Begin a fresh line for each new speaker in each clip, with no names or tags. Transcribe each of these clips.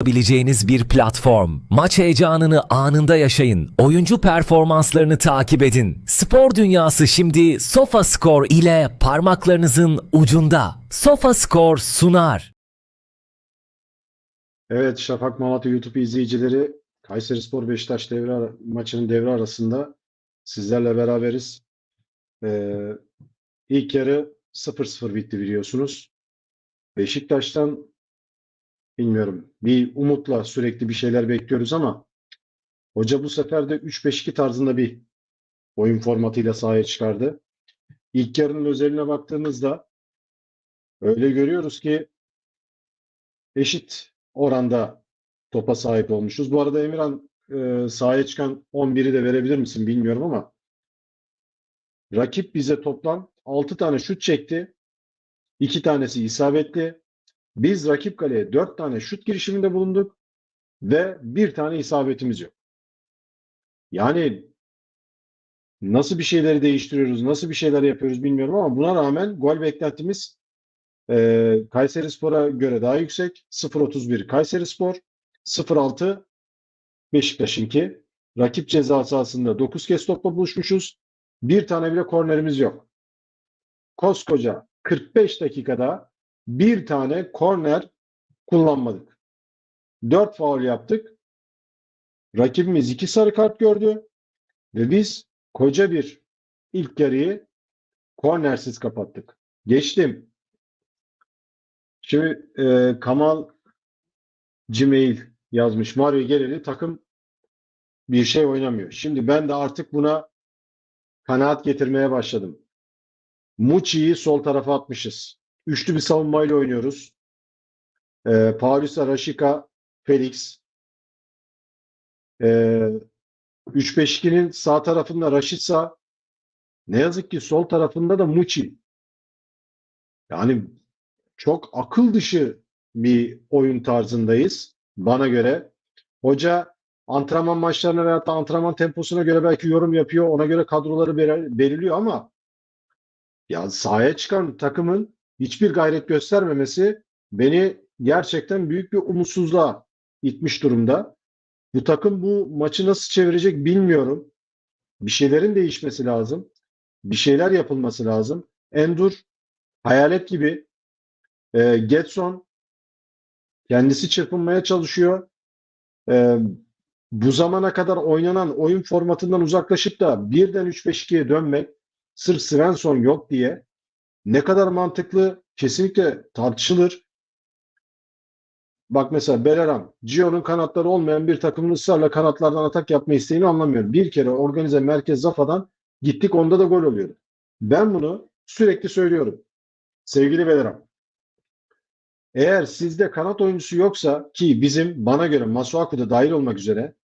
yapabileceğiniz bir platform. Maç heyecanını anında yaşayın. Oyuncu performanslarını takip edin. Spor dünyası şimdi SofaScore ile parmaklarınızın ucunda. SofaScore sunar.
Evet, Şafak Malatya YouTube izleyicileri Kayserispor Beşiktaş devre maçının devre arasında sizlerle beraberiz. Ee, ilk yarı 0-0 bitti biliyorsunuz. Beşiktaş'tan bilmiyorum bir umutla sürekli bir şeyler bekliyoruz ama hoca bu sefer de 3-5-2 tarzında bir oyun formatıyla sahaya çıkardı. İlk yarının özeline baktığımızda öyle görüyoruz ki eşit oranda topa sahip olmuşuz. Bu arada Emirhan e, sahaya çıkan 11'i de verebilir misin bilmiyorum ama rakip bize toplam 6 tane şut çekti. 2 tanesi isabetli. Biz rakip kaleye 4 tane şut girişiminde bulunduk ve bir tane isabetimiz yok. Yani nasıl bir şeyleri değiştiriyoruz, nasıl bir şeyler yapıyoruz bilmiyorum ama buna rağmen gol beklentimiz ee, Kayserispor'a göre daha yüksek. 0.31 Kayserispor, 0.6 Beşiktaş'ınki. Rakip ceza sahasında 9 kez topla buluşmuşuz. Bir tane bile kornerimiz yok. Koskoca 45 dakikada bir tane korner kullanmadık. 4 faul yaptık. Rakibimiz 2 sarı kart gördü ve biz koca bir ilk yarıyı kornersiz kapattık. Geçtim. Şimdi e, Kamal Gmail yazmış. Mario geleli takım bir şey oynamıyor. Şimdi ben de artık buna kanaat getirmeye başladım. Muçi'yi sol tarafa atmışız. Üçlü bir savunmayla oynuyoruz. E, Paulista, Rashica, Felix. E, 3-5-2'nin sağ tarafında Rashica. Ne yazık ki sol tarafında da Muçi. Yani çok akıl dışı bir oyun tarzındayız bana göre. Hoca antrenman maçlarına veya da antrenman temposuna göre belki yorum yapıyor. Ona göre kadroları belir- belirliyor ama ya sahaya çıkan takımın hiçbir gayret göstermemesi beni gerçekten büyük bir umutsuzluğa itmiş durumda. Bu takım bu maçı nasıl çevirecek bilmiyorum. Bir şeylerin değişmesi lazım. Bir şeyler yapılması lazım. Endur hayalet gibi e, Getson kendisi çırpınmaya çalışıyor. E, bu zamana kadar oynanan oyun formatından uzaklaşıp da birden 3-5-2'ye dönmek sırf Svensson yok diye ne kadar mantıklı kesinlikle tartışılır. Bak mesela Beleram, Gio'nun kanatları olmayan bir takımın ısrarla kanatlardan atak yapma isteğini anlamıyorum. Bir kere organize merkez zafadan gittik onda da gol oluyor. Ben bunu sürekli söylüyorum. Sevgili Beleram, eğer sizde kanat oyuncusu yoksa ki bizim bana göre Masuaku da dahil olmak üzere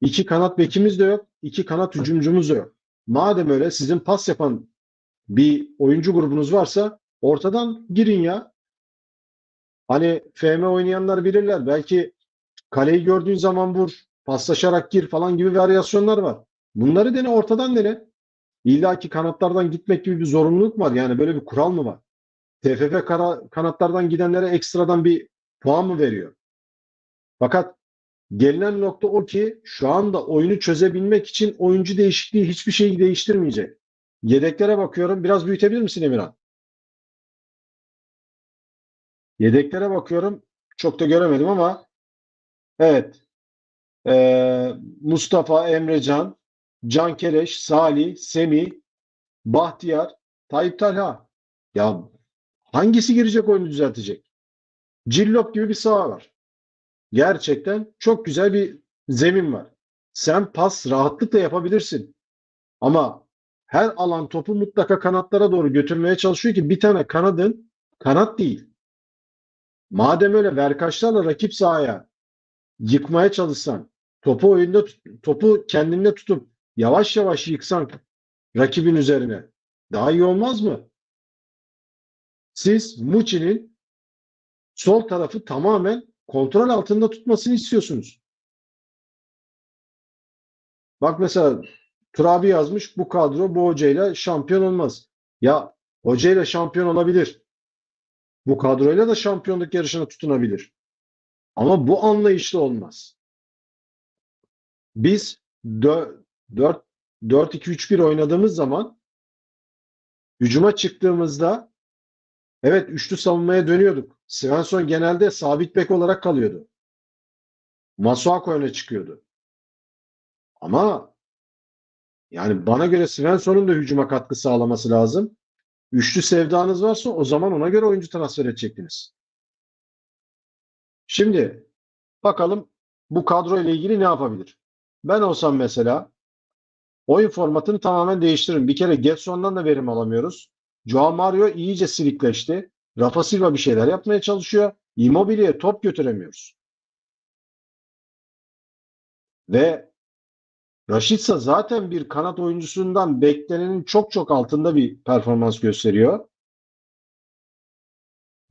iki kanat bekimiz de yok, iki kanat hücumcumuz da yok. Madem öyle sizin pas yapan bir oyuncu grubunuz varsa ortadan girin ya. Hani FM oynayanlar bilirler. Belki kaleyi gördüğün zaman vur, paslaşarak gir falan gibi varyasyonlar var. Bunları dene ortadan dene. İlla ki kanatlardan gitmek gibi bir zorunluluk var. Yani böyle bir kural mı var? TFF kara, kanatlardan gidenlere ekstradan bir puan mı veriyor? Fakat gelinen nokta o ki şu anda oyunu çözebilmek için oyuncu değişikliği hiçbir şeyi değiştirmeyecek. Yedeklere bakıyorum. Biraz büyütebilir misin Emirhan? Yedeklere bakıyorum. Çok da göremedim ama evet. Ee, Mustafa, Emrecan, Can Keleş, Salih, Semih, Bahtiyar, Tayyip Talha. Ya Hangisi girecek oyunu düzeltecek? Cillop gibi bir saha var. Gerçekten çok güzel bir zemin var. Sen pas rahatlıkla yapabilirsin. Ama her alan topu mutlaka kanatlara doğru götürmeye çalışıyor ki bir tane kanadın kanat değil. Madem öyle verkaçlarla rakip sahaya yıkmaya çalışsan, topu oyunda topu kendinde tutup yavaş yavaş yıksan rakibin üzerine daha iyi olmaz mı? Siz Muçi'nin sol tarafı tamamen kontrol altında tutmasını istiyorsunuz. Bak mesela Turabi yazmış bu kadro bu hocayla şampiyon olmaz. Ya hocayla şampiyon olabilir. Bu kadroyla da şampiyonluk yarışına tutunabilir. Ama bu anlayışla olmaz. Biz 4-2-3-1 oynadığımız zaman hücuma çıktığımızda evet üçlü savunmaya dönüyorduk. Svensson genelde sabit bek olarak kalıyordu. Masuako öne çıkıyordu. Ama yani bana göre Svensson'un da hücuma katkı sağlaması lazım. Üçlü sevdanız varsa o zaman ona göre oyuncu transfer edecektiniz. Şimdi bakalım bu kadro ile ilgili ne yapabilir? Ben olsam mesela oyun formatını tamamen değiştiririm. Bir kere Getson'dan da verim alamıyoruz. Joao Mario iyice silikleşti. Rafa Silva bir şeyler yapmaya çalışıyor. Immobile'ye top götüremiyoruz. Ve Rashica zaten bir kanat oyuncusundan beklenenin çok çok altında bir performans gösteriyor.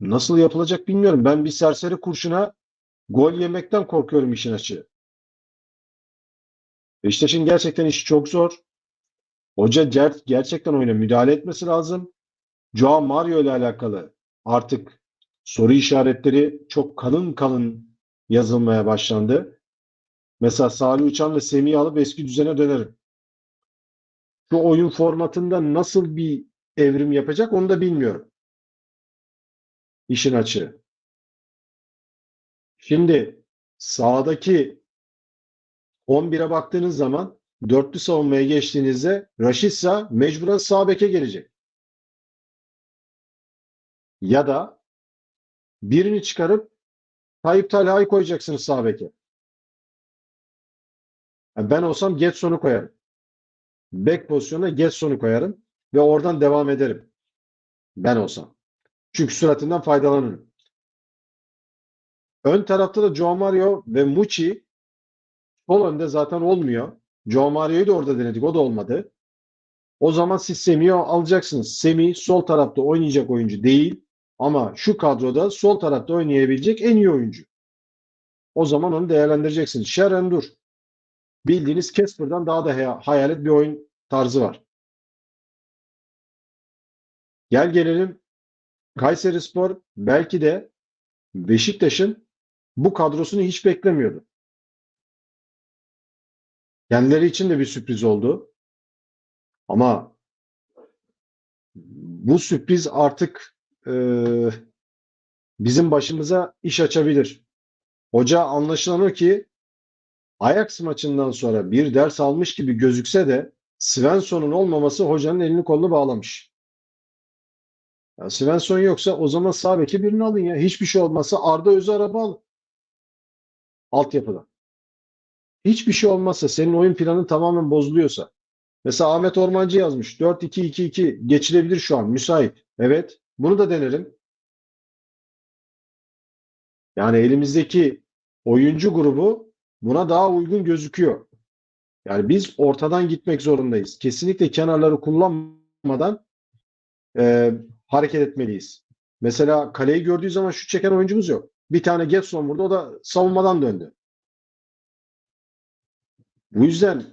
Nasıl yapılacak bilmiyorum. Ben bir serseri kurşuna gol yemekten korkuyorum işin açığı. Beşiktaş'ın gerçekten işi çok zor. Hoca ger- gerçekten oyuna müdahale etmesi lazım. Joao Mario ile alakalı artık soru işaretleri çok kalın kalın yazılmaya başlandı. Mesela Salih Uçan ve Semih'i alıp eski düzene dönerim. Şu oyun formatında nasıl bir evrim yapacak onu da bilmiyorum. İşin açığı. Şimdi sağdaki 11'e baktığınız zaman dörtlü savunmaya geçtiğinizde Rashica mecburen sağ beke gelecek. Ya da birini çıkarıp Tayyip Talha'yı koyacaksınız sağ beke. Yani ben olsam Getson'u koyarım. Bek pozisyonuna Getson'u koyarım ve oradan devam ederim. Ben olsam. Çünkü süratinden faydalanırım. Ön tarafta da Joao Mario ve Muçi sol önde zaten olmuyor. Joao Mario'yu da orada denedik. O da olmadı. O zaman siz Semih'i alacaksınız. Semih sol tarafta oynayacak oyuncu değil. Ama şu kadroda sol tarafta oynayabilecek en iyi oyuncu. O zaman onu değerlendireceksiniz. Sharon Dur. Bildiğiniz Casper'dan daha da hay- hayalet bir oyun tarzı var. Gel gelelim Kayserispor belki de Beşiktaş'ın bu kadrosunu hiç beklemiyordu. Kendileri için de bir sürpriz oldu. Ama bu sürpriz artık e, bizim başımıza iş açabilir. Hoca anlaşılan o ki Ajax maçından sonra bir ders almış gibi gözükse de Svensson'un olmaması hocanın elini kolunu bağlamış. Ya Svensson yoksa o zaman sağ beki birini alın ya. Hiçbir şey olmazsa Arda Öz'ü araba al. Altyapıda. Hiçbir şey olmazsa senin oyun planın tamamen bozuluyorsa. Mesela Ahmet Ormancı yazmış. 4-2-2-2 geçilebilir şu an. Müsait. Evet. Bunu da denerim. Yani elimizdeki oyuncu grubu buna daha uygun gözüküyor. Yani biz ortadan gitmek zorundayız. Kesinlikle kenarları kullanmadan e, hareket etmeliyiz. Mesela kaleyi gördüğü zaman şut çeken oyuncumuz yok. Bir tane Getson vurdu. O da savunmadan döndü. Bu yüzden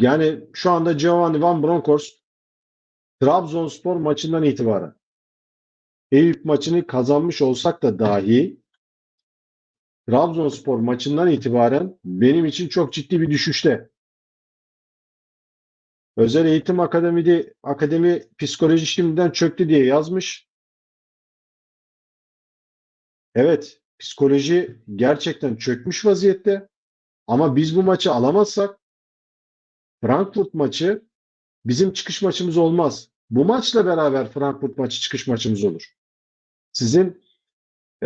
yani şu anda Giovanni Van Bronckhorst Trabzonspor maçından itibaren Eyüp maçını kazanmış olsak da dahi Trabzonspor maçından itibaren benim için çok ciddi bir düşüşte. Özel Eğitim Akademide Akademi Psikoloji şimdiden çöktü diye yazmış. Evet, psikoloji gerçekten çökmüş vaziyette. Ama biz bu maçı alamazsak Frankfurt maçı bizim çıkış maçımız olmaz. Bu maçla beraber Frankfurt maçı çıkış maçımız olur. Sizin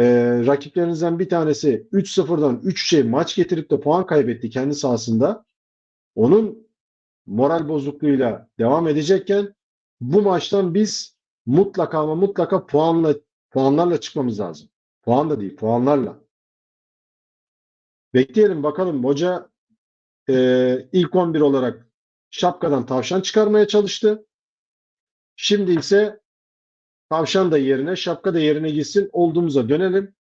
e, rakiplerinizden bir tanesi 3-0'dan 3-3'e maç getirip de puan kaybetti kendi sahasında. Onun moral bozukluğuyla devam edecekken bu maçtan biz mutlaka ama mutlaka puanla puanlarla çıkmamız lazım. Puan da değil, puanlarla. Bekleyelim bakalım. Hoca e, ilk 11 olarak şapkadan tavşan çıkarmaya çalıştı. Şimdi ise tavşan da yerine, şapka da yerine gitsin. Olduğumuza dönelim.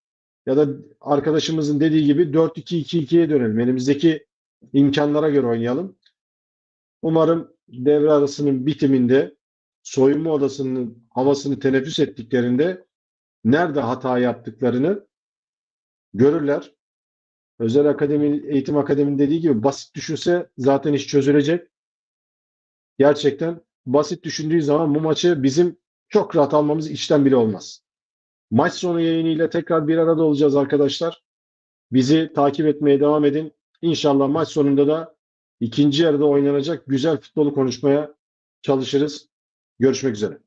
Ya da arkadaşımızın dediği gibi 4-2-2-2'ye dönelim. Elimizdeki imkanlara göre oynayalım. Umarım devre arasının bitiminde soyunma odasının havasını teneffüs ettiklerinde nerede hata yaptıklarını görürler. Özel akademi, eğitim akademinin dediği gibi basit düşünse zaten iş çözülecek. Gerçekten basit düşündüğü zaman bu maçı bizim çok rahat almamız içten bile olmaz. Maç sonu yayınıyla tekrar bir arada olacağız arkadaşlar. Bizi takip etmeye devam edin. İnşallah maç sonunda da ikinci yarıda oynanacak güzel futbolu konuşmaya çalışırız. Görüşmek üzere.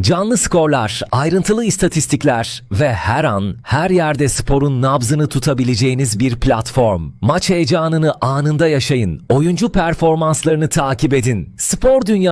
Canlı skorlar, ayrıntılı istatistikler ve her an, her yerde sporun nabzını tutabileceğiniz bir platform. Maç heyecanını anında yaşayın. Oyuncu performanslarını takip edin. Spor Dünya